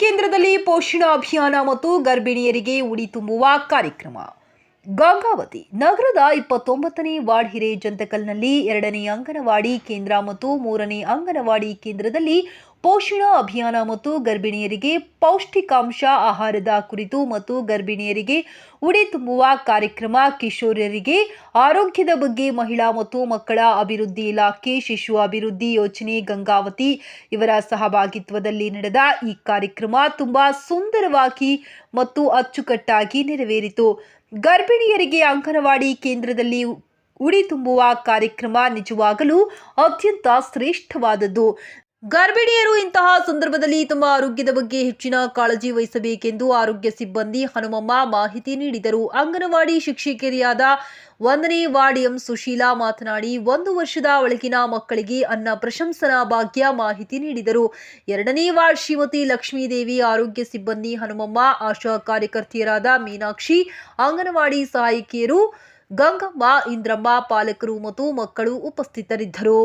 ಕೇಂದ್ರದಲ್ಲಿ ಪೋಷಣ ಅಭಿಯಾನ ಮತ್ತು ಗರ್ಭಿಣಿಯರಿಗೆ ಉಡಿ ತುಂಬುವ ಕಾರ್ಯಕ್ರಮ. ಗಂಗಾವತಿ ನಗರದ ಇಪ್ಪತ್ತೊಂಬತ್ತನೇ ವಾರ್ಡ್ ಹಿರೇಜಂತಕಲ್ನಲ್ಲಿ ಎರಡನೇ ಅಂಗನವಾಡಿ ಕೇಂದ್ರ ಮತ್ತು ಮೂರನೇ ಅಂಗನವಾಡಿ ಕೇಂದ್ರದಲ್ಲಿ ಪೋಷಣ ಅಭಿಯಾನ ಮತ್ತು ಗರ್ಭಿಣಿಯರಿಗೆ ಪೌಷ್ಟಿಕಾಂಶ ಆಹಾರದ ಕುರಿತು ಮತ್ತು ಗರ್ಭಿಣಿಯರಿಗೆ ಉಡಿ ತುಂಬುವ ಕಾರ್ಯಕ್ರಮ ಕಿಶೋರ್ಯರಿಗೆ ಆರೋಗ್ಯದ ಬಗ್ಗೆ ಮಹಿಳಾ ಮತ್ತು ಮಕ್ಕಳ ಅಭಿವೃದ್ಧಿ ಇಲಾಖೆ, ಶಿಶು ಅಭಿವೃದ್ಧಿ ಯೋಜನೆ, ಗಂಗಾವತಿ ಇವರ ಸಹಭಾಗಿತ್ವದಲ್ಲಿ ನಡೆದ ಈ ಕಾರ್ಯಕ್ರಮ ತುಂಬಾ ಸುಂದರವಾಗಿ ಮತ್ತು ಅಚ್ಚುಕಟ್ಟಾಗಿ ನೆರವೇರಿತು. ಗರ್ಭಿಣಿಯರಿಗೆ ಅಂಗನವಾಡಿ ಕೇಂದ್ರದಲ್ಲಿ ಉಡಿ ತುಂಬುವ ಕಾರ್ಯಕ್ರಮ ನಿಜವಾಗಲೂ ಅತ್ಯಂತ ಶ್ರೇಷ್ಠವಾದದ್ದು. ಗರ್ಭಿಣಿಯರು ಇಂತಹ ಸಂದರ್ಭದಲ್ಲಿ ತಮ್ಮ ಆರೋಗ್ಯದ ಬಗ್ಗೆ ಹೆಚ್ಚಿನ ಕಾಳಜಿ ವಹಿಸಬೇಕೆಂದು ಆರೋಗ್ಯ ಸಿಬ್ಬಂದಿ ಹನುಮಮ್ಮ ಮಾಹಿತಿ ನೀಡಿದರು. ಅಂಗನವಾಡಿ ಶಿಕ್ಷಕಿಯರಿಯಾದ ಒಂದನೇ ವಾರ್ಡ್ ಎಂ ಸುಶೀಲಾ ಮಾತನಾಡಿ, ಒಂದು ವರ್ಷದ ಒಳಗಿನ ಮಕ್ಕಳಿಗೆ ಅನ್ನ ಪ್ರಶಂಸನಾ ಭಾಗ್ಯ ಮಾಹಿತಿ ನೀಡಿದರು. ಎರಡನೇ ವಾರ್ಡ್ ಶ್ರೀಮತಿ ಲಕ್ಷ್ಮೀದೇವಿ ಆರೋಗ್ಯ ಸಿಬ್ಬಂದಿ ಹನುಮಮ್ಮ, ಆಶಾ ಕಾರ್ಯಕರ್ತೆಯರಾದ ಮೀನಾಕ್ಷಿ, ಅಂಗನವಾಡಿ ಸಹಾಯಕಿಯರು ಗಂಗಮ್ಮ, ಇಂದ್ರಮ್ಮ, ಪಾಲಕರು ಮತ್ತು ಮಕ್ಕಳು ಉಪಸ್ಥಿತರಿದ್ದರು.